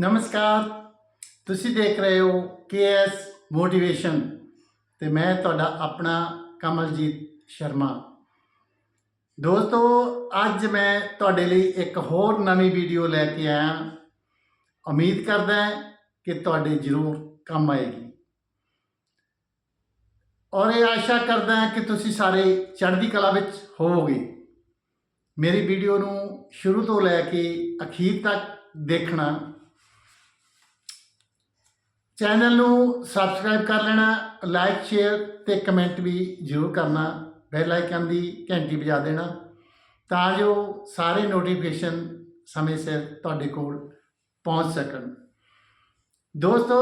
ਨਮਸਕਾਰ। ਤੁਸੀਂ ਦੇਖ ਰਹੇ ਹੋ ਕੇਐਸ ਮੋਟੀਵੇਸ਼ਨ ਤੇ ਮੈਂ ਤੁਹਾਡਾ ਆਪਣਾ ਕਮਲਜੀਤ ਸ਼ਰਮਾ। ਦੋਸਤੋ, ਅੱਜ ਮੈਂ ਤੁਹਾਡੇ ਲਈ ਇੱਕ ਹੋਰ ਨਵੀਂ ਵੀਡੀਓ ਲੈ ਕੇ ਆਇਆ। ਉਮੀਦ ਕਰਦਾ ਕਿ ਤੁਹਾਡੇ ਜ਼ਰੂਰ ਕੰਮ ਆਏਗੀ। ਔਰ ਇਹ ਆਸ਼ਾ ਕਰਦਾ ਕਿ ਤੁਸੀਂ ਸਾਰੇ ਚੜ੍ਹਦੀ ਕਲਾ ਵਿੱਚ ਹੋਵੋਗੇ। ਮੇਰੀ ਵੀਡੀਓ ਨੂੰ ਸ਼ੁਰੂ ਤੋਂ ਲੈ ਕੇ ਅਖੀਰ ਤੱਕ ਦੇਖਣਾ ਚੈਨਲ ਨੂੰ ਸਬਸਕ੍ਰਾਈਬ ਕਰ ਲੈਣਾ, ਲਾਈਕ, ਸ਼ੇਅਰ ਤੇ ਕਮੈਂਟ ਵੀ ਜ਼ਰੂਰ ਕਰਨਾ, ਬੈਲ ਆਈਕਨ ਦੀ ਘੰਟੀ ਵਜਾ ਦੇਣਾ, ਤਾਂ ਜੋ ਸਾਰੇ ਨੋਟੀਫਿਕੇਸ਼ਨ ਸਮੇਂ ਸਿਰ ਤੁਹਾਡੇ ਕੋਲ ਪਹੁੰਚ ਸਕਣ। ਦੋਸਤੋ,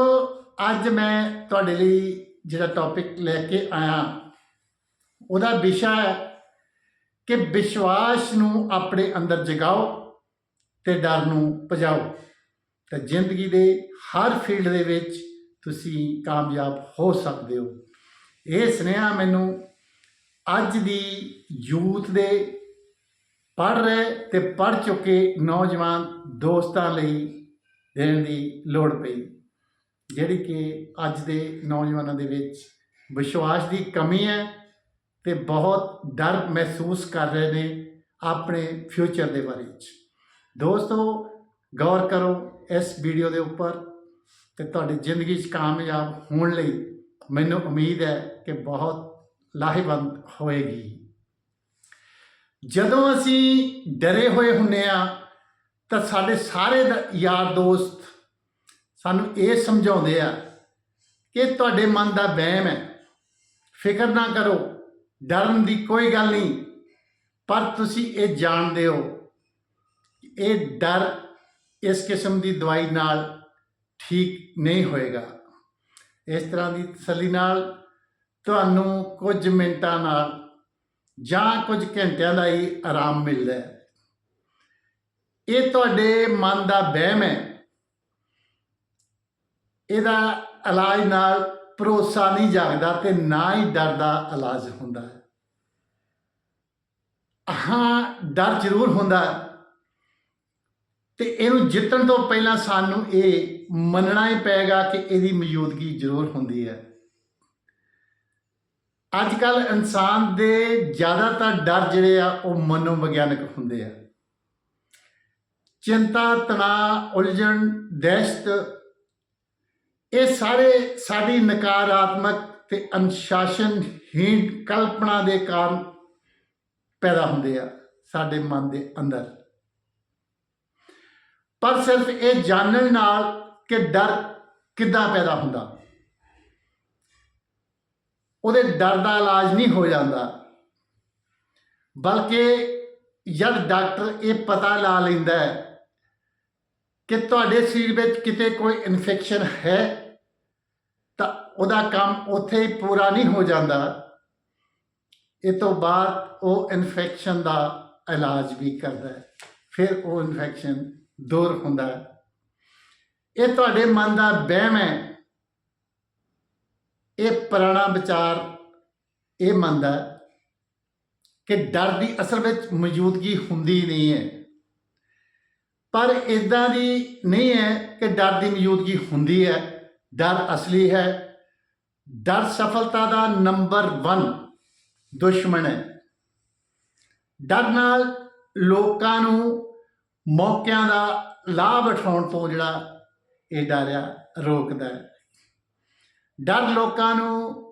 ਅੱਜ ਮੈਂ ਤੁਹਾਡੇ ਲਈ ਜਿਹੜਾ ਟੌਪਿਕ ਲੈ ਕੇ ਆਇਆ, ਉਹਦਾ ਵਿਸ਼ਾ ਹੈ ਕਿ ਵਿਸ਼ਵਾਸ ਨੂੰ ਆਪਣੇ ਅੰਦਰ ਜਗਾਓ ਤੇ ਡਰ ਨੂੰ ਭਜਾਓ। ਤਾਂ ਜ਼ਿੰਦਗੀ ਦੇ ਹਰ ਫੀਲਡ ਦੇ ਵਿੱਚ ਤੁਸੀਂ ਕਾਮਯਾਬ ਹੋ ਸਕਦੇ ਹੋ। ਇਹ ਸੁਨੇਹਾ ਮੈਨੂੰ ਅੱਜ ਦੀ ਯੂਥ ਦੇ ਪੜ੍ਹ ਰਹੇ ਤੇ ਪੜ੍ਹ ਚੁੱਕੇ ਨੌਜਵਾਨ ਦੋਸਤਾਂ ਲਈ ਦੇਣ ਦੀ ਲੋੜ ਪਈ, ਜਿਹੜੀ ਕਿ ਅੱਜ ਦੇ ਨੌਜਵਾਨਾਂ ਦੇ ਵਿੱਚ ਵਿਸ਼ਵਾਸ ਦੀ ਕਮੀ ਹੈ ਤੇ ਬਹੁਤ ਡਰ ਮਹਿਸੂਸ ਕਰ ਰਹੇ ਨੇ ਆਪਣੇ ਫਿਊਚਰ ਦੇ ਬਾਰੇ ਵਿੱਚ। ਦੋਸਤੋ, ਗੌਰ ਕਰੋ ਇਸ ਵੀਡੀਓ ਦੇ ਉੱਪਰ ਤੇ ਤੁਹਾਡੀ ਜ਼ਿੰਦਗੀ 'ਚ ਕਾਮਯਾਬ ਹੋਣ ਲਈ ਮੈਨੂੰ ਉਮੀਦ ਹੈ ਕਿ ਬਹੁਤ ਲਾਹੇਵੰਦ ਹੋਏਗੀ। ਜਦੋਂ ਅਸੀਂ ਡਰੇ ਹੋਏ ਹੁੰਨੇ ਆ, ਤਾਂ ਸਾਡੇ ਸਾਰੇ ਯਾਰ ਦੋਸਤ ਸਾਨੂੰ ਇਹ ਸਮਝਾਉਂਦੇ ਆ ਕਿ ਤੁਹਾਡੇ ਮਨ ਦਾ ਵਹਿਮ ਹੈ। ਫਿਕਰ ਨਾ ਕਰੋ, ਡਰਨ ਦੀ ਕੋਈ ਗੱਲ ਨਹੀਂ, ਪਰ ਤੁਸੀਂ ਇਹ ਜਾਣਦੇ ਹੋ ਇਹ ਡਰ ਇਸ ਕਿਸਮ ਦੀ ਦਵਾਈ ਨਾਲ ਠੀਕ ਨਹੀਂ ਹੋਏਗਾ। ਇਸ ਤਰ੍ਹਾਂ ਦੀ ਤਸੱਲੀ ਨਾਲ ਤੁਹਾਨੂੰ ਕੁਝ ਮਿੰਟਾਂ ਨਾਲ ਜਾਂ ਕੁਝ ਘੰਟਿਆਂ ਦਾ ਹੀ ਆਰਾਮ ਮਿਲਦਾ ਹੈ। ਇਹ ਤੁਹਾਡੇ ਮਨ ਦਾ ਵਹਿਮ ਹੈ। ਇਹਦਾ ਇਲਾਜ ਨਾਲ ਭਰੋਸਾ ਨਹੀਂ ਜਾਗਦਾ ਤੇ ਨਾ ਹੀ ਡਰ ਦਾ ਇਲਾਜ ਹੁੰਦਾ ਹੈ। ਹਾਂ, ਡਰ ਜ਼ਰੂਰ ਹੁੰਦਾ ਹੈ। ਤੇ ਇਹਨੂੰ ਜਿੱਤਣ ਤੋਂ ਪਹਿਲਾਂ ਸਾਨੂੰ ਇਹ ਮੰਨਣਾ ਹੀ ਪਏਗਾ ਕਿ ਇਹਦੀ ਮੌਜੂਦਗੀ ਜ਼ਰੂਰ ਹੁੰਦੀ ਹੈ। ਅੱਜ ਕੱਲ ਇਨਸਾਨ ਦੇ ਜ਼ਿਆਦਾਤਰ ਡਰ ਜਿਹੜੇ ਆ, ਉਹ ਮਨੋਵਿਗਿਆਨਕ ਹੁੰਦੇ ਆ। ਚਿੰਤਾ, ਤਣਾਅ, ਉਲਝਣ, ਦਹਿਸ਼ਤ, ਇਹ ਸਾਰੇ ਸਾਡੀ ਨਕਾਰਾਤਮਕ ਤੇ ਅਨੁਸ਼ਾਸਨਹੀਣ ਕਲਪਨਾ ਦੇ ਕਾਰਨ ਪੈਦਾ ਹੁੰਦੇ ਆ ਸਾਡੇ ਮਨ ਦੇ ਅੰਦਰ। ਪਰ ਸਿਰਫ ਇਹ ਜਾਣਨ ਨਾਲ ਕਿ ਡਰ ਕਿੱਦਾਂ ਪੈਦਾ ਹੁੰਦਾ। ਉਹਦੇ ਡਰ ਦਾ ਇਲਾਜ ਨਹੀਂ ਹੋ ਜਾਂਦਾ। ਬਲਕਿ ਜਦ ਡਾਕਟਰ ਇਹ ਪਤਾ ਲਾ ਲੈਂਦਾ ਹੈ ਕਿ ਤੁਹਾਡੇ ਸਰੀਰ ਵਿੱਚ ਕਿਤੇ ਕੋਈ ਇਨਫੈਕਸ਼ਨ ਹੈ, ਤਾਂ ਉਹਦਾ ਕੰਮ ਉੱਥੇ ਹੀ ਪੂਰਾ ਨਹੀਂ ਹੋ ਜਾਂਦਾ। ਇਹ ਤੋਂ ਬਾਅਦ ਉਹ ਇਨਫੈਕਸ਼ਨ ਦਾ ਇਲਾਜ ਵੀ ਕਰਦਾ ਹੈ। ਫਿਰ ਉਹ ਇਨਫੈਕਸ਼ਨ ਦੂਰ ਹੁੰਦਾ ਹੈ। ਇਹ ਤੁਹਾਡੇ ਮਨ ਦਾ ਵਹਿਮ ਹੈ। ਇਹ ਪੁਰਾਣਾ ਵਿਚਾਰ, ਇਹ ਮੰਨਦਾ ਕਿ ਡਰ ਦੀ ਅਸਲ ਵਿੱਚ ਮੌਜੂਦਗੀ ਹੁੰਦੀ ਨਹੀਂ ਹੈ। ਪਰ ਇਦਾਂ ਦੀ ਨਹੀਂ ਹੈ ਕਿ ਡਰ ਦੀ ਮੌਜੂਦਗੀ ਹੁੰਦੀ ਹੈ। ਡਰ ਅਸਲੀ ਹੈ। ਡਰ ਸਫਲਤਾ ਦਾ ਨੰਬਰ 1 ਦੁਸ਼ਮਣ ਹੈ। ਡਰ ਨਾਲ ਲੋਕਾਂ ਨੂੰ ਮੌਕਿਆਂ ਦਾ ਲਾਭ ਉਠਾਉਣ ਤੋਂ ਜਿਹੜਾ ਇਹ ਡਰਿਆ ਰੋਕਦਾ ਹੈ। ਡਰ ਲੋਕਾਂ ਨੂੰ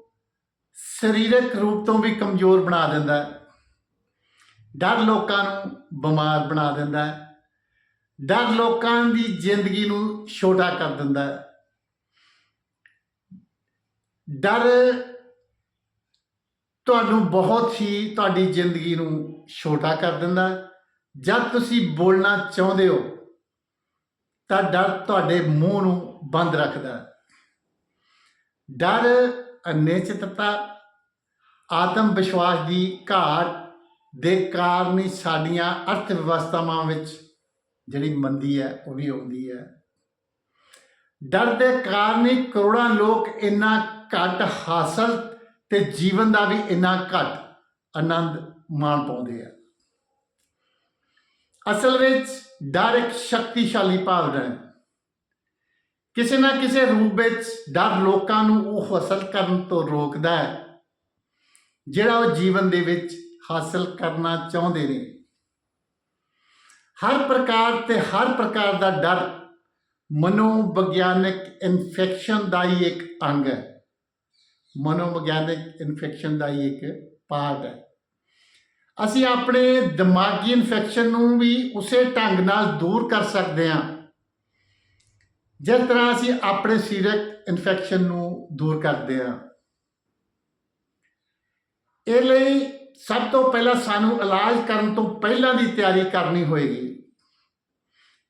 ਸਰੀਰਕ ਰੂਪ ਤੋਂ ਵੀ ਕਮਜ਼ੋਰ ਬਣਾ ਦਿੰਦਾ ਹੈ। ਡਰ ਲੋਕਾਂ ਨੂੰ ਬਿਮਾਰ ਬਣਾ ਦਿੰਦਾ ਹੈ। ਡਰ ਲੋਕਾਂ ਦੀ ਜ਼ਿੰਦਗੀ ਨੂੰ ਛੋਟਾ ਕਰ ਦਿੰਦਾ ਹੈ। ਡਰ ਤੁਹਾਨੂੰ ਬਹੁਤ ਹੀ ਤੁਹਾਡੀ ਜ਼ਿੰਦਗੀ ਨੂੰ ਛੋਟਾ ਕਰ ਦਿੰਦਾ ਹੈ। ਜਦ ਤੁਸੀਂ ਬੋਲਣਾ ਚਾਹੁੰਦੇ ਹੋ, ਤਾਂ ਡਰ ਤੁਹਾਡੇ ਮੂੰਹ ਨੂੰ ਬੰਦ ਰੱਖਦਾ ਹੈ। ਡਰ ਅਨਿਸ਼ਚਿਤਤਾ ਆਤਮ ਵਿਸ਼ਵਾਸ ਦੀ ਘਾਟ ਦੇ ਕਾਰਨ ਹੀ ਸਾਡੀਆਂ ਅਰਥ ਵਿਵਸਥਾਵਾਂ ਵਿੱਚ ਜਿਹੜੀ ਮੰਦੀ ਹੈ, ਉਹ ਵੀ ਆਉਂਦੀ ਹੈ। ਡਰ ਦੇ ਕਾਰਨ ਹੀ ਕਰੋੜਾਂ ਲੋਕ ਇੰਨਾ ਘੱਟ ਹਾਸਲ ਤੇ ਜੀਵਨ ਦਾ ਵੀ ਇੰਨਾ ਘੱਟ ਆਨੰਦ ਮਾਣ ਪਾਉਂਦੇ ਆ। ਅਸਲ ਵਿੱਚ ਡਰ ਇੱਕ ਸ਼ਕਤੀਸ਼ਾਲੀ ਭਾਵਨਾ ਹੈ। ਕਿਸੇ ਨਾ ਕਿਸੇ ਰੂਪ ਵਿੱਚ ਡਰ ਲੋਕਾਂ ਨੂੰ ਉਹ ਹਾਸਲ ਕਰਨ ਤੋਂ ਰੋਕਦਾ ਹੈ, ਜਿਹੜਾ ਉਹ ਜੀਵਨ ਦੇ ਵਿੱਚ ਹਾਸਲ ਕਰਨਾ ਚਾਹੁੰਦੇ ਨੇ। ਹਰ ਪ੍ਰਕਾਰ ਤੇ ਹਰ ਪ੍ਰਕਾਰ ਦਾ ਡਰ ਮਨੋਵਿਗਿਆਨਕ ਇਨਫੈਕਸ਼ਨ ਦਾ ਹੀ ਇੱਕ ਅੰਗ ਹੈ। ਮਨੋਵਿਗਿਆਨਕ ਇਨਫੈਕਸ਼ਨ ਦਾ ਹੀ ਇੱਕ ਪਾਰਟ ਹੈ। ਅਸੀਂ ਆਪਣੇ ਦਿਮਾਗੀ ਇਨਫੈਕਸ਼ਨ ਨੂੰ ਵੀ ਉਸੇ ਢੰਗ ਨਾਲ ਦੂਰ ਕਰ ਸਕਦੇ ਹਾਂ। ਜਿਸ ਤਰ੍ਹਾਂ ਅਸੀਂ ਆਪਣੇ ਸਰੀਰਕ ਇਨਫੈਕਸ਼ਨ ਨੂੰ ਦੂਰ ਕਰਦੇ ਹਾਂ। ਇਹ ਲਈ ਸਭ ਤੋਂ ਪਹਿਲਾਂ ਸਾਨੂੰ ਇਲਾਜ ਕਰਨ ਤੋਂ ਪਹਿਲਾਂ ਦੀ ਤਿਆਰੀ ਕਰਨੀ ਹੋਏਗੀ।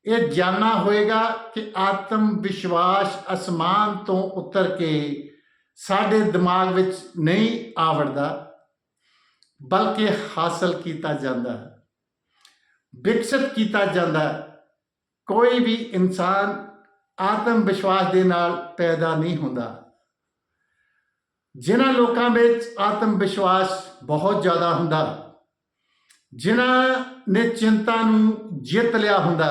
ਇਹ ਜਾਣਨਾ ਹੋਏਗਾ ਕਿ ਆਤਮ ਵਿਸ਼ਵਾਸ ਅਸਮਾਨ ਤੋਂ ਉਤਰ ਕੇ ਸਾਡੇ ਦਿਮਾਗ ਵਿੱਚ ਨਹੀਂ ਆਵੜਦਾ। ਬਲਕਿ ਹਾਸਲ ਕੀਤਾ ਜਾਂਦਾ ਹੈ, ਵਿਕਸਿਤ ਕੀਤਾ ਜਾਂਦਾ ਹੈ। ਕੋਈ ਵੀ ਇਨਸਾਨ ਆਤਮ ਵਿਸ਼ਵਾਸ ਦੇ ਨਾਲ ਪੈਦਾ ਨਹੀਂ ਹੁੰਦਾ। ਜਿਨ੍ਹਾਂ ਲੋਕਾਂ ਵਿੱਚ ਆਤਮ ਵਿਸ਼ਵਾਸ ਬਹੁਤ ਜ਼ਿਆਦਾ ਹੁੰਦਾ, ਜਿਨ੍ਹਾਂ ਨੇ ਚਿੰਤਾ ਨੂੰ ਜਿੱਤ ਲਿਆ ਹੁੰਦਾ,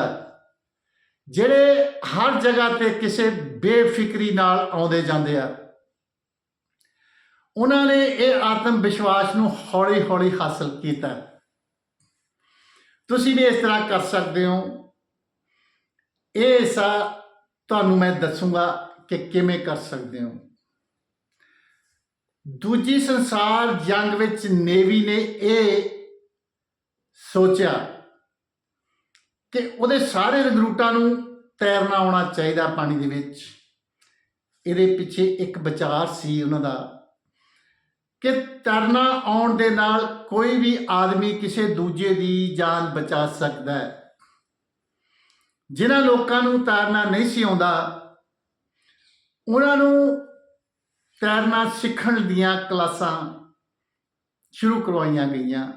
ਜਿਹੜੇ ਹਰ ਜਗ੍ਹਾ ਤੇ ਕਿਸੇ ਬੇਫਿਕਰੀ ਨਾਲ ਆਉਂਦੇ ਜਾਂਦੇ ਆ ਉਹਨਾਂ ਨੇ ਇਹ ਆਤਮ ਵਿਸ਼ਵਾਸ ਨੂੰ ਹੌਲੀ-ਹੌਲੀ ਹਾਸਲ ਕੀਤਾ। ਤੁਸੀਂ ਵੀ ਇਸ ਤਰ੍ਹਾਂ ਕਰ ਸਕਦੇ ਹੋ। ਇਹ ਹਿੱਸਾ ਤੁਹਾਨੂੰ ਮੈਂ ਦੱਸੂਗਾ ਕਿ ਕਿਵੇਂ ਕਰ ਸਕਦੇ ਹੋ। ਦੂਜੀ ਸੰਸਾਰ ਜੰਗ ਵਿੱਚ ਨੇਵੀ ਨੇ ਇਹ ਸੋਚਿਆ ਕਿ ਉਹਦੇ ਸਾਰੇ ਰਿਕਰੂਟਾਂ ਨੂੰ ਤੈਰਨਾ ਆਉਣਾ ਚਾਹੀਦਾ ਪਾਣੀ ਦੇ ਵਿੱਚ। ਇਹਦੇ ਪਿੱਛੇ ਇੱਕ ਵਿਚਾਰ ਸੀ ਉਹਨਾਂ ਦਾ ਕਿ ਤਰਨਾ ਆਉਣ ਦੇ ਨਾਲ ਕੋਈ ਵੀ ਆਦਮੀ ਕਿਸੇ ਦੂਜੇ ਦੀ ਜਾਨ ਬਚਾ ਸਕਦਾ ਹੈ। ਜਿਨ੍ਹਾਂ ਲੋਕਾਂ ਨੂੰ ਤੈਰਨਾ ਨਹੀਂ ਸੀ ਆਉਂਦਾ, ਉਹਨਾਂ ਨੂੰ ਤੈਰਨਾ ਸਿੱਖਣ ਦੀਆਂ ਕਲਾਸਾਂ ਸ਼ੁਰੂ ਕਰਵਾਈਆਂ ਗਈਆਂ।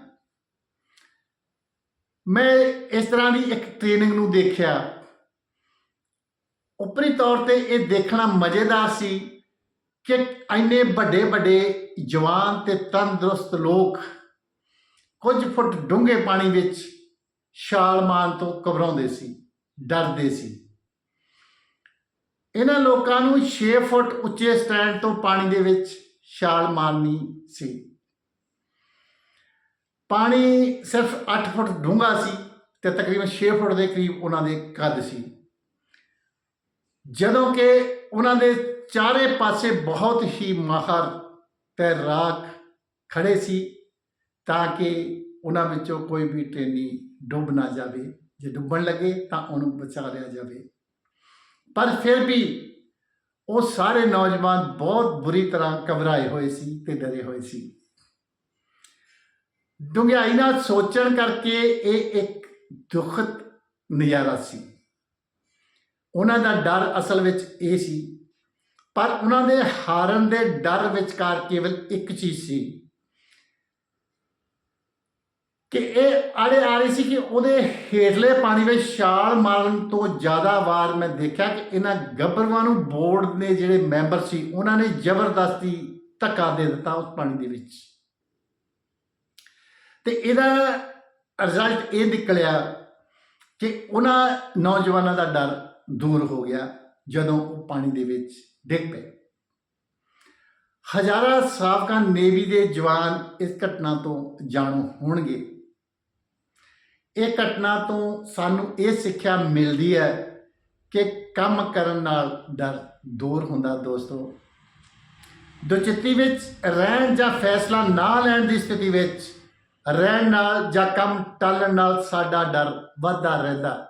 ਮੈਂ ਇਸ ਤਰ੍ਹਾਂ ਦੀ ਇੱਕ ਟ੍ਰੇਨਿੰਗ ਨੂੰ ਦੇਖਿਆ। ਉਪਰੀ ਤੌਰ ਤੇ ਇਹ ਦੇਖਣਾ ਮਜ਼ੇਦਾਰ ਸੀ ਕਿ ਇੰਨੇ ਵੱਡੇ ਵੱਡੇ ਜਵਾਨ ਤੇ ਤੰਦਰੁਸਤ ਲੋਕ ਕੁਝ ਫੁੱਟ ਡੂੰਘੇ ਪਾਣੀ ਵਿੱਚ ਛਾਲ ਮਾਰਨ ਤੋਂ ਘਬਰਾਉਂਦੇ ਸੀ, ਡਰਦੇ ਸੀ। ਇਹਨਾਂ ਲੋਕਾਂ ਨੂੰ 6 ਫੁੱਟ ਉੱਚੇ ਸਟੈਂਡ ਤੋਂ ਪਾਣੀ ਦੇ ਵਿੱਚ ਛਾਲ ਮਾਰਨੀ ਸੀ। ਪਾਣੀ ਸਿਰਫ 8 ਫੁੱਟ ਡੂੰਘਾ ਸੀ ਤੇ ਤਕਰੀਬਨ 6 ਫੁੱਟ ਦੇ ਕਰੀਬ ਉਹਨਾਂ ਦੇ ਕੱਦ ਸੀ। ਜਦੋਂ ਕਿ ਉਹਨਾਂ ਦੇ ਚਾਰੇ ਪਾਸੇ ਬਹੁਤ ਹੀ ਮਾਹਰ ਤੈਰਾਕ ਖੜੇ ਸੀ ਤਾਂ ਕਿ ਉਹਨਾਂ ਵਿੱਚੋਂ ਕੋਈ ਵੀ ਟ੍ਰੇਨੀ ਡੁੱਬ ਨਾ ਜਾਵੇ। ਜੇ ਡੁੱਬਣ ਲੱਗੇ ਤਾਂ ਉਹਨੂੰ ਬਚਾ ਲਿਆ ਜਾਵੇ। ਪਰ ਫਿਰ ਵੀ ਉਹ ਸਾਰੇ ਨੌਜਵਾਨ ਬਹੁਤ ਬੁਰੀ ਤਰ੍ਹਾਂ ਘਬਰਾਏ ਹੋਏ ਸੀ ਤੇ ਡਰੇ ਹੋਏ ਸੀ। ਡੂੰਘਾਈ ਨਾਲ ਸੋਚਣ ਕਰਕੇ ਇਹ ਇੱਕ ਦੁਖਤ ਨਜ਼ਾਰਾ ਸੀ। ਉਹਨਾਂ ਦਾ ਡਰ ਅਸਲ ਵਿੱਚ ਇਹ ਸੀ ਪਰ ਉਹਨਾਂ ਦੇ ਹਾਰਨ ਦੇ ਡਰ ਵਿਚਕਾਰ ਕੇਵਲ ਇੱਕ ਚੀਜ਼ ਸੀ। ਕਿ ਇਹ ਆੜੇ ਆ ਰਹੀ ਸੀ ਕਿ ਉਹਦੇ ਹੇਠਲੇ ਪਾਣੀ ਵਿੱਚ ਛਾਲ ਮਾਰਨ ਤੋਂ ਜ਼ਿਆਦਾ ਵਾਰ ਮੈਂ ਦੇਖਿਆ ਕਿ ਇਹਨਾਂ ਗੱਭਰੂਆਂ ਨੂੰ ਬੋਰਡ ਦੇ ਜਿਹੜੇ ਮੈਂਬਰ ਸੀ, ਉਹਨਾਂ ਨੇ ਜ਼ਬਰਦਸਤੀ ਧੱਕਾ ਦੇ ਦਿੱਤਾ ਉਸ ਪਾਣੀ ਦੇ ਵਿੱਚ। ਤੇ ਇਹਦਾ ਰਿਜ਼ਲਟ ਇਹ ਨਿਕਲਿਆ ਕਿ ਉਹਨਾਂ ਨੌਜਵਾਨਾਂ ਦਾ ਡਰ ਦੂਰ ਹੋ ਗਿਆ ਜਦੋਂ ਉਹ ਪਾਣੀ ਦੇ ਵਿੱਚ ਡਿੱਗ ਪਏ। ਹਜ਼ਾਰਾਂ ਸਾਬਕਾ ਨੇਵੀ ਦੇ ਜਵਾਨ ਇਸ ਘਟਨਾ ਤੋਂ ਜਾਣੂ ਹੋਣਗੇ। ਇਹ ਘਟਨਾ ਤੋਂ ਸਾਨੂੰ ਇਹ ਸਿੱਖਿਆ ਮਿਲਦੀ ਹੈ ਕਿ ਕੰਮ ਕਰਨ ਨਾਲ ਡਰ ਦੂਰ ਹੁੰਦਾ ਦੋਸਤੋ। ਦੁਚਿੱਤੀ ਵਿੱਚ ਰਹਿਣ ਜਾਂ ਫੈਸਲਾ ਨਾ ਲੈਣ ਦੀ ਸਥਿਤੀ ਵਿੱਚ ਰਹਿਣ ਨਾਲ ਜਾਂ ਕੰਮ ਟਾਲਣ ਨਾਲ ਸਾਡਾ ਡਰ ਵੱਧਦਾ ਰਹਿੰਦਾ।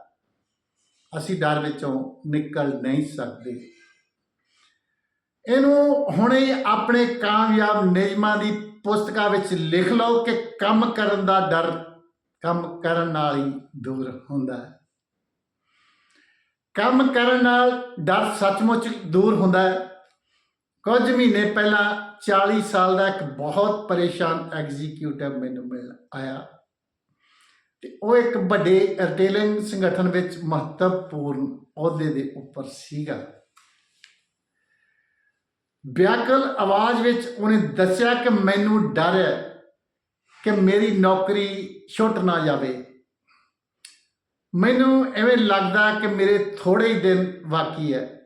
ਅਸੀਂ ਡਰ ਵਿੱਚੋਂ ਨਿਕਲ ਨਹੀਂ ਸਕਦੇ। ਇਹਨੂੰ ਹੁਣੇ ਆਪਣੇ ਕਾਮਯਾਬ ਨਿਯਮਾਂ ਦੀ ਪੁਸਤਕਾਂ ਵਿੱਚ ਲਿਖ ਲਓ ਕਿ ਕੰਮ ਕਰਨ ਦਾ ਡਰ ਕੰਮ ਕਰਨ ਨਾਲ ਹੀ ਦੂਰ ਹੁੰਦਾ ਹੈ। ਕੰਮ ਕਰਨ ਨਾਲ ਡਰ ਸੱਚਮੁੱਚ ਦੂਰ ਹੁੰਦਾ ਹੈ। ਕੁਝ ਮਹੀਨੇ ਪਹਿਲਾਂ 40 ਸਾਲ ਦਾ ਇੱਕ ਬਹੁਤ ਪਰੇਸ਼ਾਨ ਐਗਜ਼ੀਕਿਊਟਿਵ ਮੈਨੂੰ ਮਿਲ ਆਇਆ ਤੇ ਉਹ ਇੱਕ ਵੱਡੇ ਰਿਟੇਲਿੰਗ ਸੰਗਠਨ ਵਿੱਚ ਮਹੱਤਵਪੂਰਨ ਅਹੁਦੇ ਦੇ ਉੱਪਰ ਸੀਗਾ। ਵਿਆਕਲ ਆਵਾਜ਼ ਵਿੱਚ ਉਹਨੇ ਦੱਸਿਆ ਕਿ ਮੈਨੂੰ ਡਰ ਹੈ ਕਿ ਮੇਰੀ ਨੌਕਰੀ ਛੁੱਟ ਨਾ ਜਾਵੇ। ਮੈਨੂੰ ਐਵੇਂ ਲੱਗਦਾ ਕਿ ਮੇਰੇ ਥੋੜੇ ਹੀ ਦਿਨ ਬਾਕੀ ਹੈ।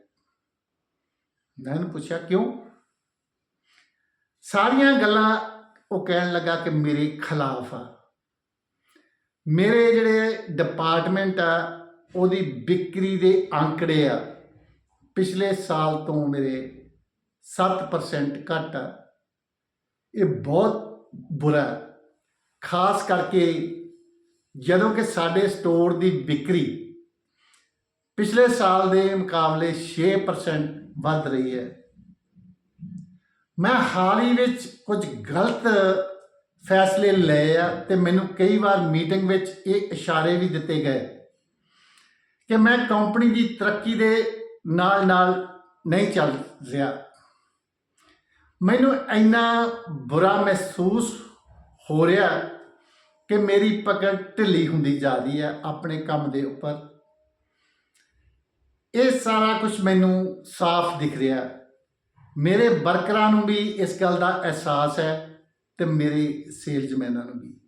ਮੈਂ ਉਹਨੂੰ ਪੁੱਛਿਆ, ਕਿਉਂ? ਸਾਰੀਆਂ ਗੱਲਾਂ ਉਹ ਕਹਿਣ ਲੱਗਾ ਕਿ ਮੇਰੇ ਖਿਲਾਫ ਆ। ਮੇਰੇ ਜਿਹੜੇ ਡਿਪਾਰਟਮੈਂਟ ਆ, ਉਹਦੀ ਵਿਕਰੀ ਦੇ ਅੰਕੜੇ ਆ। ਪਿਛਲੇ ਸਾਲ ਤੋਂ ਮੇਰੇ 7% ਘੱਟ ਆ। ਇਹ ਬਹੁਤ ਬੁਰਾ ਖਾਸ ਕਰਕੇ ਜਦੋਂ ਕਿ ਸਾਡੇ ਸਟੋਰ ਦੀ ਵਿਕਰੀ ਪਿਛਲੇ ਸਾਲ ਦੇ ਮੁਕਾਬਲੇ 6% ਵੱਧ ਰਹੀ ਹੈ। ਮੈਂ ਹਾਲ ਹੀ ਵਿੱਚ ਕੁਝ ਗਲਤ ਫੈਸਲੇ ਲਏ ਆ ਤੇ ਮੈਨੂੰ ਕਈ ਵਾਰ ਮੀਟਿੰਗ ਵਿੱਚ ਇਹ ਇਸ਼ਾਰੇ ਵੀ ਦਿੱਤੇ ਗਏ ਕਿ ਮੈਂ ਕੰਪਨੀ ਦੀ ਤਰੱਕੀ ਦੇ ਨਾਲ ਨਾਲ ਨਹੀਂ ਚੱਲ ਰਿਹਾ। ਮੈਨੂੰ ਇੰਨਾ ਬੁਰਾ ਮਹਿਸੂਸ ਹੋ ਰਿਹਾ ਕਿ ਮੇਰੀ ਪਕੜ ਢਿੱਲੀ ਹੁੰਦੀ ਜਾ ਰਹੀ ਹੈ ਆਪਣੇ ਕੰਮ ਦੇ ਉੱਪਰ। ਇਹ ਸਾਰਾ ਕੁਝ ਮੈਨੂੰ ਸਾਫ਼ ਦਿਖ ਰਿਹਾ। ਮੇਰੇ ਵਰਕਰਾਂ ਨੂੰ ਵੀ ਇਸ ਗੱਲ ਦਾ ਅਹਿਸਾਸ ਹੈ ਤੇ ਮੇਰੇ ਸੇਲਜ਼ਮੈਨਾਂ ਨੂੰ ਵੀ।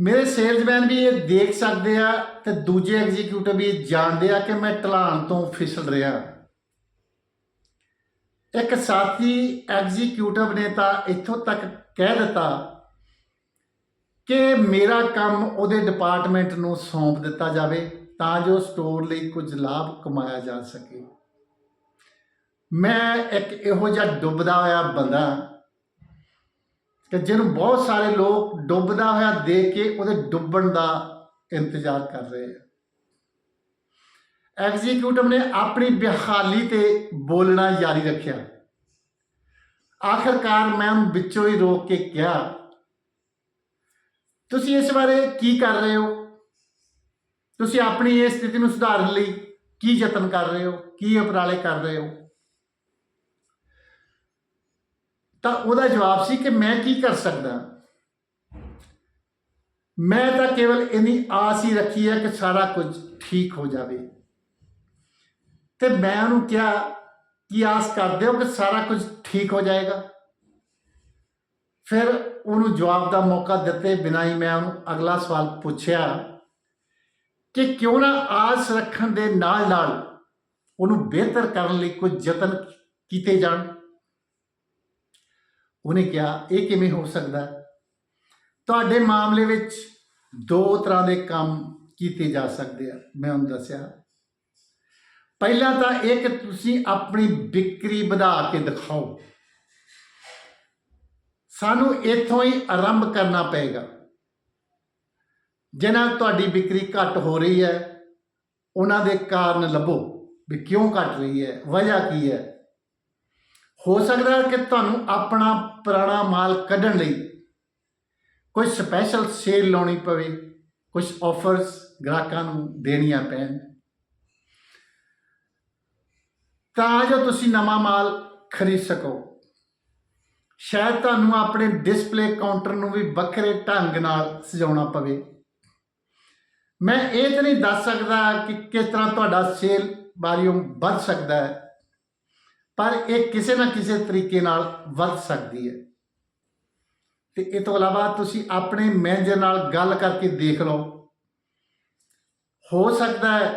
ਮੇਰੇ ਸੇਲਜ਼ਮੈਨ ਵੀ ਇਹ ਦੇਖ ਸਕਦੇ ਆ ਤੇ ਦੂਜੇ ਐਗਜ਼ੀਕਿਊਟਿਵ ਵੀ ਜਾਣਦੇ ਆ ਕਿ ਮੈਂ ਢਲਾਣ ਤੋਂ ਫਿਸਲ ਰਿਹਾ। ਇੱਕ ਸਾਥੀ ਐਗਜ਼ੀਕਿਊਟਿਵ ਨੇ ਤਾਂ ਇੱਥੋਂ ਤੱਕ ਕਹਿ ਦਿੱਤਾ ਕਿ ਮੇਰਾ ਕੰਮ ਉਹਦੇ ਡਿਪਾਰਟਮੈਂਟ ਨੂੰ ਸੌਂਪ ਦਿੱਤਾ ਜਾਵੇ ਤਾਂ ਜੋ ਸਟੋਰ ਲਈ ਕੁਝ ਲਾਭ ਕਮਾਇਆ ਜਾ ਸਕੇ। ਮੈਂ ਇੱਕ ਇਹੋ ਜਿਹਾ ਡੁੱਬਦਾ ਹੋਇਆ ਬੰਦਾ ਕਿ ਜਿਹਨੂੰ ਬਹੁਤ ਸਾਰੇ ਲੋਕ ਡੁੱਬਦਾ ਹੋਇਆ ਦੇਖ ਕੇ ਉਹਦੇ ਡੁੱਬਣ ਦਾ ਇੰਤਜ਼ਾਰ ਕਰ ਰਹੇ ਆ। ਐਗਜ਼ੀਕਿਊਟਿਵ ਨੇ ਆਪਣੀ ਬਿਹਾਲੀ ਤੇ ਬੋਲਣਾ ਜਾਰੀ ਰੱਖਿਆ। ਆਖਰਕਾਰ ਮੈਂ ਉਹਨੂੰ ਵਿੱਚੋਂ ਹੀ ਰੋਕ ਕੇ ਕਿਹਾ, ਤੁਸੀਂ ਇਸ ਬਾਰੇ ਕੀ ਕਰ ਰਹੇ ਹੋ? ਤੁਸੀਂ ਆਪਣੀ ਇਸ ਸਥਿਤੀ ਨੂੰ ਸੁਧਾਰਨ ਲਈ ਕੀ ਯਤਨ ਕਰ ਰਹੇ ਹੋ? ਕੀ ਉਪਰਾਲੇ ਕਰ ਰਹੇ ਹੋ? ਤਾਂ ਉਹਦਾ ਜਵਾਬ ਸੀ ਕਿ ਮੈਂ ਕੀ ਕਰ ਸਕਦਾ? ਮੈਂ ਤਾਂ ਕੇਵਲ ਇੰਨੀ ਆਸ ਹੀ ਰੱਖੀ ਹੈ ਕਿ ਸਾਰਾ ਕੁਝ ਠੀਕ ਹੋ ਜਾਵੇ। ਤੇ ਮੈਂ ਉਹਨੂੰ ਕਿਹਾ ਕਿ ਆਸ ਕਰਦੇ ਹੋ ਕਿ ਸਾਰਾ ਕੁਝ ਠੀਕ ਹੋ ਜਾਏਗਾ। ਫਿਰ ਉਹਨੂੰ ਜਵਾਬ ਦਾ ਮੌਕਾ ਦਿੱਤੇ ਬਿਨਾਂ ਹੀ ਮੈਂ ਉਹਨੂੰ ਅਗਲਾ ਸਵਾਲ ਪੁੱਛਿਆ ਕਿ ਕਿਉਂ ਨਾ ਆਸ ਰੱਖਣ ਦੇ ਨਾਲ ਨਾਲ ਉਹਨੂੰ ਬਿਹਤਰ ਕਰਨ ਲਈ ਕੁਝ ਯਤਨ ਕੀਤੇ ਜਾਣ। ਉਹਨੇ ਕਿਹਾ, ਇਹ ਕਿਵੇਂ ਹੋ ਸਕਦਾ ਤੁਹਾਡੇ ਮਾਮਲੇ ਵਿੱਚ ਦੋ ਤਰ੍ਹਾਂ ਦੇ ਕੰਮ ਕੀਤੇ ਜਾ ਸਕਦੇ ਆ। ਮੈਂ ਉਹਨੂੰ ਦੱਸਿਆ ਪਹਿਲਾਂ ਤਾਂ ਇਹ ਕਿ ਤੁਸੀਂ ਆਪਣੀ ਵਿਕਰੀ ਵਧਾ ਕੇ ਦਿਖਾਓ। ਸਾਨੂੰ ਇੱਥੋਂ ਹੀ ਆਰੰਭ ਕਰਨਾ ਪਏਗਾ। ਜਿਨ੍ਹਾਂ ਤੁਹਾਡੀ ਵਿਕਰੀ ਘੱਟ ਹੋ ਰਹੀ ਹੈ, ਉਹਨਾਂ ਦੇ ਕਾਰਨ ਲੱਭੋ ਵੀ ਕਿਉਂ ਘਟ ਰਹੀ ਹੈ, ਵਜ੍ਹਾ ਕੀ ਹੈ। ਹੋ ਸਕਦਾ ਕਿ ਤੁਹਾਨੂੰ ਆਪਣਾ ਪੁਰਾਣਾ ਮਾਲ ਕੱਢਣ ਲਈ ਕੋਈ ਸਪੈਸ਼ਲ ਸੇਲ ਲਾਉਣੀ ਪਵੇ ਕੁਝ ਆਫਰਸ ਗ੍ਰਾਹਕਾਂ ਨੂੰ ਦੇਣੀਆਂ ਪੈਣ। ਤਾਂ ਜੋ ਤੁਸੀਂ ਨਵਾਂ ਮਾਲ ਖਰੀਦ ਸਕੋ। ਸ਼ਾਇਦ ਤੁਹਾਨੂੰ ਆਪਣੇ ਡਿਸਪਲੇ ਕਾਊਂਟਰ ਨੂੰ ਵੀ ਵੱਖਰੇ ਢੰਗ ਨਾਲ ਸਜਾਉਣਾ ਪਵੇ। ਮੈਂ ਇਹ ਤਾਂ ਨਹੀਂ ਦੱਸ ਸਕਦਾ ਕਿ ਕਿਸ ਤਰ੍ਹਾਂ ਤੁਹਾਡਾ ਸੇਲ ਵਾਲੀਅਮ ਵੱਧ ਸਕਦਾ ਹੈ, ਪਰ ਇਹ ਕਿਸੇ ਨਾ ਕਿਸੇ ਤਰੀਕੇ ਨਾਲ ਵੱਧ ਸਕਦੀ ਹੈ। ਤੇ ਇਹ ਤੋਂ ਇਲਾਵਾ ਤੁਸੀਂ ਆਪਣੇ ਮੈਨੇਜਰ ਨਾਲ ਗੱਲ ਕਰਕੇ ਦੇਖ ਲਓ। ਹੋ ਸਕਦਾ ਹੈ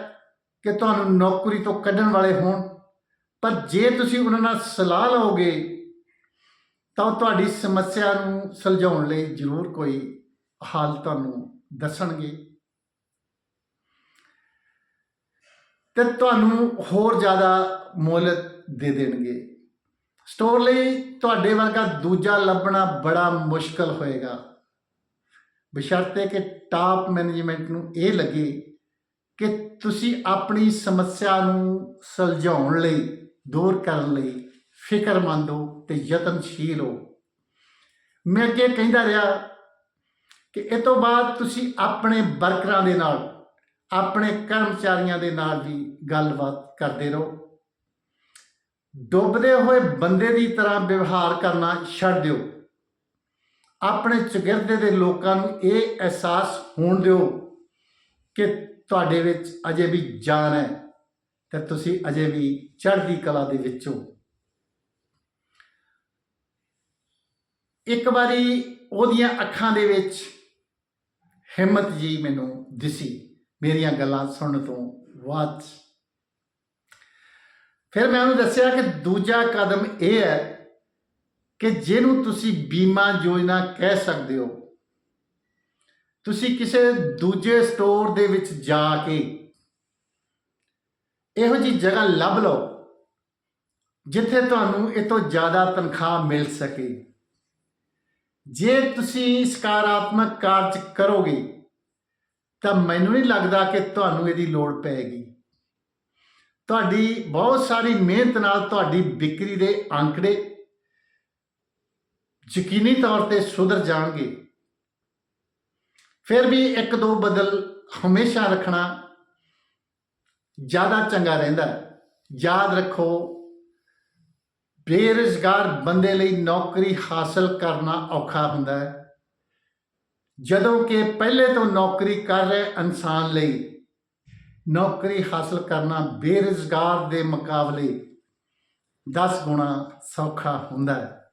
ਕਿ ਤੁਹਾਨੂੰ ਨੌਕਰੀ ਤੋਂ ਕੱਢਣ ਵਾਲੇ ਹੋਣ। ਪਰ ਜੇ ਤੁਸੀਂ ਉਹਨਾਂ ਨਾਲ ਸਲਾਹ ਲਓਗੇ, ਤਾਂ ਉਹ ਤੁਹਾਡੀ ਸਮੱਸਿਆ ਨੂੰ ਸੁਲਝਾਉਣ ਲਈ ਜ਼ਰੂਰ ਕੋਈ ਹਾਲ ਤੁਹਾਨੂੰ ਦੱਸਣਗੇ। ਤੇ ਤੁਹਾਨੂੰ ਹੋਰ ਜ਼ਿਆਦਾ ਮੁੱਲ ਦੇ ਦੇਣਗੇ। ਸਟੋਰ ਲਈ ਤੁਹਾਡੇ ਵਰਗਾ ਦੂਜਾ ਲੱਭਣਾ ਬੜਾ ਮੁਸ਼ਕਲ ਹੋਏਗਾ। ਬਸ਼ਰਤੇ ਕਿ ਟਾਪ ਮੈਨੇਜਮੈਂਟ ਨੂੰ ਇਹ ਲੱਗੇ ਕਿ ਤੁਸੀਂ ਆਪਣੀ ਸਮੱਸਿਆ ਨੂੰ ਸੁਲਝਾਉਣ ਲਈ ਦੂਰ ਕਰਨ ਲਈ ਫਿਕਰਮੰਦ ਹੋ ਤੇ ਯਤਨਸ਼ੀਲ ਹੋ। ਮੈਂ ਅੱਗੇ ਕਹਿੰਦਾ ਰਿਹਾ ਕਿ ਇਹ ਤੋਂ ਬਾਅਦ ਤੁਸੀਂ ਆਪਣੇ ਵਰਕਰਾਂ ਦੇ ਨਾਲ, ਆਪਣੇ ਕਰਮਚਾਰੀਆਂ ਦੇ ਨਾਲ ਵੀ ਗੱਲਬਾਤ ਕਰਦੇ ਰਹੋ। ਡੁੱਬਦੇ ਹੋਏ ਬੰਦੇ ਦੀ ਤਰ੍ਹਾਂ ਵਿਵਹਾਰ ਕਰਨਾ ਛੱਡ ਦਿਓ। ਆਪਣੇ ਚਗਿਰਦੇ ਦੇ ਲੋਕਾਂ ਨੂੰ ਇਹ ਅਹਿਸਾਸ ਹੋਣ ਦਿਓ ਕਿ ਤੁਹਾਡੇ ਵਿੱਚ ਅਜੇ ਵੀ ਜਾਨ ਹੈ। ਤੇ ਤੁਸੀਂ ਅਜੇ ਵੀ ਚੜ੍ਹਦੀ ਕਲਾ ਦੇ ਵਿੱਚ। ਹੋ ਇੱਕ ਵਾਰੀ ਉਹਦੀਆਂ ਅੱਖਾਂ ਦੇ ਵਿੱਚ ਹਿੰਮਤ ਜੀ ਮੈਨੂੰ ਦਿਸੀ, ਮੇਰੀਆਂ ਗੱਲਾਂ ਸੁਣਨ ਤੋਂ ਬਾਅਦ। ਫਿਰ ਮੈਂ ਉਹਨੂੰ ਦੱਸਿਆ ਕਿ ਦੂਜਾ ਕਦਮ ਇਹ ਹੈ ਕਿ ਜਿਹਨੂੰ ਤੁਸੀਂ ਬੀਮਾ ਯੋਜਨਾ ਕਹਿ ਸਕਦੇ ਹੋ, ਤੁਸੀਂ ਕਿਸੇ ਦੂਜੇ ਸਟੋਰ ਦੇ ਵਿੱਚ ਜਾ ਕੇ ਇਹੋ ਜੀ ਜਗ੍ਹਾ ਲੱਭ ਲਓ ਜਿੱਥੇ ਤੁਹਾਨੂੰ ਇਹ ਤੋਂ ਜ਼ਿਆਦਾ ਤਨਖਾਹ ਮਿਲ ਸਕੇ। ਜੇ ਤੁਸੀਂ ਸਕਾਰਾਤਮਕ ਕਾਰਜ ਕਰੋਗੇ, ਤਾਂ ਮੈਨੂੰ ਨਹੀਂ ਲੱਗਦਾ ਕਿ ਤੁਹਾਨੂੰ ਇਹਦੀ ਲੋੜ ਪਏਗੀ। ਤੁਹਾਡੀ ਬਹੁਤ ਸਾਰੀ ਮਿਹਨਤ ਨਾਲ ਤੁਹਾਡੀ ਵਿਕਰੀ ਦੇ ਅੰਕੜੇ ਯਕੀਨੀ ਤੌਰ ਤੇ ਸੁਧਰ ਜਾਣਗੇ। ਫਿਰ ਵੀ ਇੱਕ ਦੋ ਬਦਲ ਹਮੇਸ਼ਾ ਰੱਖਣਾ ਜ਼ਿਆਦਾ ਚੰਗਾ ਰਹਿੰਦਾ ਯਾਦ ਰੱਖੋ, ਬੇਰੁਜ਼ਗਾਰ ਬੰਦੇ ਲਈ ਨੌਕਰੀ ਹਾਸਲ ਕਰਨਾ ਔਖਾ ਹੁੰਦਾ ਹੈ। ਜਦੋਂ ਕਿ ਪਹਿਲੇ ਤੋਂ ਨੌਕਰੀ ਕਰ ਰਹੇ ਇਨਸਾਨ ਲਈ ਨੌਕਰੀ ਹਾਸਲ ਕਰਨਾ ਬੇਰੁਜ਼ਗਾਰ ਦੇ ਮੁਕਾਬਲੇ 10 ਗੁਣਾ ਸੌਖਾ ਹੁੰਦਾ ਹੈ।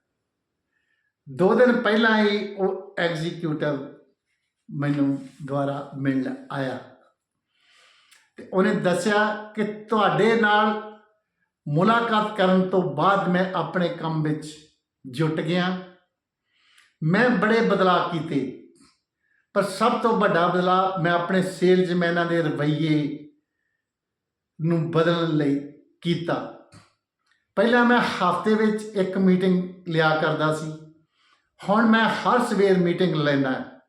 ਦੋ ਦਿਨ ਪਹਿਲਾਂ ਹੀ ਉਹ ਐਗਜ਼ੀਕਿਊਟਿਵ ਮੈਨੂੰ ਦੁਆਰਾ ਮਿਲਣ ਆਇਆ। ਤੇ ਉਹਨੇ ਦੱਸਿਆ ਕਿ ਤੁਹਾਡੇ ਨਾਲ ਮੁਲਾਕਾਤ ਕਰਨ ਤੋਂ ਬਾਅਦ ਮੈਂ ਆਪਣੇ ਕੰਮ ਵਿੱਚ ਜੁਟ ਗਿਆ। ਮੈਂ ਬੜੇ ਬਦਲਾਅ ਕੀਤੇ। ਪਰ ਸਭ ਤੋਂ ਵੱਡਾ ਬਦਲਾਅ ਮੈਂ ਆਪਣੇ ਸੇਲਜ਼ਮੈਨਾਂ ਦੇ ਰਵੱਈਏ ਨੂੰ ਬਦਲਣ ਲਈ ਕੀਤਾ। ਪਹਿਲਾਂ ਮੈਂ ਹਫ਼ਤੇ ਵਿੱਚ ਇੱਕ ਮੀਟਿੰਗ ਲਿਆ ਕਰਦਾ ਸੀ। ਹੁਣ ਮੈਂ ਹਰ ਸਵੇਰ ਮੀਟਿੰਗ ਲੈਣਾ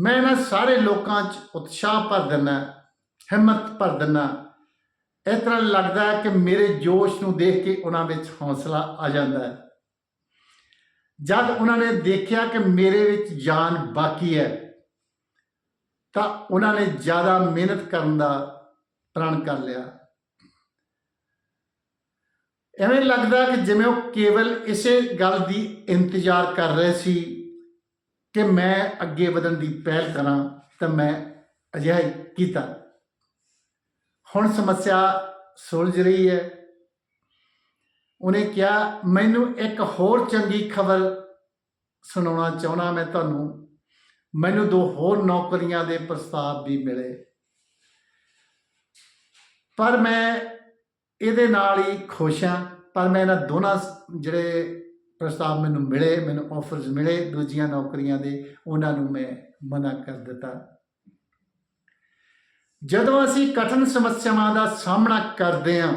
ਮੈਂ ਇਹਨਾਂ ਸਾਰੇ ਲੋਕਾਂ 'ਚ ਉਤਸ਼ਾਹ ਭਰ ਦਿੰਦਾ। ਹਿੰਮਤ ਭਰ ਦਿੰਦਾ। ਇਸ ਤਰ੍ਹਾਂ ਲੱਗਦਾ ਹੈ ਕਿ ਮੇਰੇ ਜੋਸ਼ ਨੂੰ ਦੇਖ ਕੇ ਉਹਨਾਂ ਵਿੱਚ ਹੌਸਲਾ ਆ ਜਾਂਦਾ ਹੈ। ਜਦ ਉਹਨਾਂ ਨੇ ਦੇਖਿਆ ਕਿ ਮੇਰੇ ਵਿੱਚ ਜਾਨ ਬਾਕੀ ਹੈ, ਤਾਂ ਉਹਨਾਂ ਨੇ ਜ਼ਿਆਦਾ ਮਿਹਨਤ ਕਰਨ ਦਾ ਪ੍ਰਣ ਕਰ ਲਿਆ। ਐਵੇਂ ਲੱਗਦਾ ਕਿ ਜਿਵੇਂ ਉਹ ਕੇਵਲ ਇਸੇ ਗੱਲ ਦੀ ਇੰਤਜ਼ਾਰ ਕਰ ਰਹੇ ਸੀ ਕਿ ਮੈਂ ਅੱਗੇ ਵਧਣ ਦੀ ਪਹਿਲ ਕਰਾਂ, ਤਾਂ ਮੈਂ ਅਜਿਹਾ ਹੀ ਕੀਤਾ। ਹੁਣ ਸਮੱਸਿਆ ਸੁਲਝ ਰਹੀ ਹੈ। ਉਹਨੇ ਕਿਹਾ, ਮੈਨੂੰ ਇੱਕ ਹੋਰ ਚੰਗੀ ਖਬਰ ਸੁਣਾਉਣਾ ਚਾਹੁੰਦਾ ਮੈਂ ਤੁਹਾਨੂੰ। ਮੈਨੂੰ ਦੋ ਹੋਰ ਨੌਕਰੀਆਂ ਦੇ ਪ੍ਰਸਤਾਵ ਵੀ ਮਿਲੇ। ਪਰ ਮੈਂ ਇਹਦੇ ਨਾਲ ਹੀ ਖੁਸ਼ ਹਾਂ। ਪਰ ਮੈਂ ਇਹਨਾਂ ਦੋਨਾਂ ਜਿਹੜੇ ਪ੍ਰਸਤਾਵ ਮੈਨੂੰ ਮਿਲੇ, ਮੈਨੂੰ ਆਫਰਸ ਮਿਲੇ, ਦੂਜੀਆਂ ਨੌਕਰੀਆਂ ਦੇ, ਉਹਨਾਂ ਨੂੰ ਮੈਂ ਮਨਾ ਕਰ ਦਿੱਤਾ। ਜਦੋਂ ਅਸੀਂ ਕਠਿਨ ਸਮੱਸਿਆਵਾਂ ਦਾ ਸਾਹਮਣਾ ਕਰਦੇ ਹਾਂ,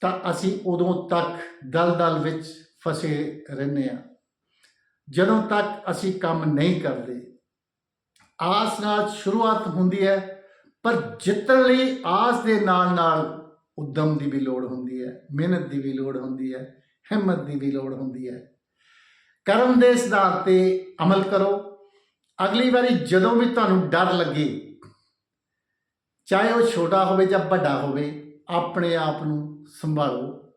ਤਾਂ ਅਸੀਂ ਉਦੋਂ ਤੱਕ ਦਲਦਲ ਵਿੱਚ ਫਸੇ ਰਹਿੰਦੇ ਹਾਂ। ਜਦੋਂ ਤੱਕ ਅਸੀਂ ਕੰਮ ਨਹੀਂ ਕਰਦੇ, ਆਸ ਨਾਲ ਸ਼ੁਰੂਆਤ ਹੁੰਦੀ ਹੈ, ਪਰ ਜਿੱਤਣ ਲਈ ਆਸ ਦੇ ਨਾਲ ਨਾਲ ਉਦਮ ਦੀ ਵੀ ਲੋੜ ਹੁੰਦੀ ਹੈ, ਮਿਹਨਤ ਦੀ ਵੀ ਲੋੜ ਹੁੰਦੀ ਹੈ, ਹਿੰਮਤ ਦੀ ਵੀ ਲੋੜ ਹੁੰਦੀ ਹੈ। ਕਰਮ ਦੇ ਸਿਧਾਂਤ ਤੇ ਅਮਲ ਕਰੋ। ਅਗਲੀ ਵਾਰੀ ਜਦੋਂ ਵੀ ਤੁਹਾਨੂੰ ਡਰ ਲੱਗੇ ਚਾਹੇ ਉਹ ਛੋਟਾ ਹੋਵੇ ਜਾਂ ਵੱਡਾ ਹੋਵੇ, ਆਪਣੇ ਆਪ ਨੂੰ ਸੰਭਾਲੋ।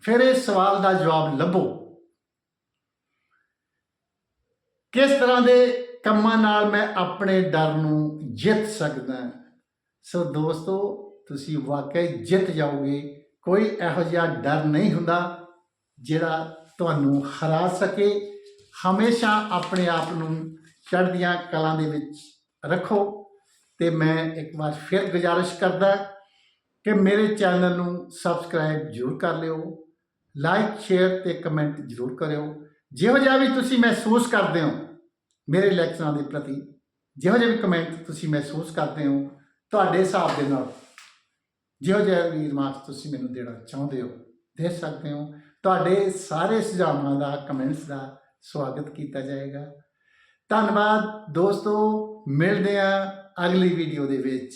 ਫਿਰ ਇਸ ਸਵਾਲ ਦਾ ਜਵਾਬ ਲੱਭੋ। ਕਿਸ ਤਰ੍ਹਾਂ ਦੇ ਕੰਮਾਂ ਨਾਲ ਮੈਂ ਆਪਣੇ ਡਰ ਨੂੰ ਜਿੱਤ ਸਕਦਾ? ਸੋ ਦੋਸਤੋ, ਤੁਸੀਂ ਵਾਕਈ ਜਿੱਤ ਜਾਓਗੇ। ਕੋਈ ਇਹੋ ਜਿਹਾ ਡਰ ਨਹੀਂ ਹੁੰਦਾ ਜਿਹੜਾ ਤੁਹਾਨੂੰ ਹਰਾ ਸਕੇ। ਹਮੇਸ਼ਾ ਆਪਣੇ ਆਪ ਨੂੰ ਚੜ੍ਹਦੀਆਂ ਕਲਾਂ ਦੇ ਵਿੱਚ ਰੱਖੋ। ਤੇ ਮੈਂ ਇੱਕ ਵਾਰ ਫਿਰ ਗੁਜ਼ਾਰਿਸ਼ ਕਰਦਾ ਕਿ ਮੇਰੇ ਚੈਨਲ ਨੂੰ ਸਬਸਕ੍ਰਾਈਬ ਜ਼ਰੂਰ ਕਰ ਲਿਓ, ਲਾਈਕ, ਸ਼ੇਅਰ ਤੇ ਕਮੈਂਟ ਜ਼ਰੂਰ ਕਰਿਓ। ਜਿਹੋ ਜਿਹਾ ਵੀ ਤੁਸੀਂ ਮਹਿਸੂਸ ਕਰਦੇ ਹੋ ਮੇਰੇ ਲੈਕਚਰਾਂ ਦੇ ਪ੍ਰਤੀ, ਜਿਹੋ ਜਿਹੇ ਵੀ ਕਮੈਂਟ ਤੁਸੀਂ ਮਹਿਸੂਸ ਕਰਦੇ ਹੋ ਤੁਹਾਡੇ ਹਿਸਾਬ ਦੇ ਨਾਲ, ਜਿਹੋ ਜਿਹਾ ਵੀ ਰਿਮਾਰਕਸ ਤੁਸੀਂ ਮੈਨੂੰ ਦੇਣਾ ਚਾਹੁੰਦੇ ਹੋ, ਦੇ ਸਕਦੇ ਹੋ। ਤੁਹਾਡੇ ਸਾਰੇ ਸੁਝਾਵਾਂ ਦਾ ਕਮੈਂਟਸ ਦਾ ਸਵਾਗਤ ਕੀਤਾ ਜਾਏਗਾ। ਧੰਨਵਾਦ ਦੋਸਤੋ, ਮਿਲਦੇ ਹਾਂ ਅਗਲੀ ਵੀਡੀਓ ਦੇ ਵਿੱਚ।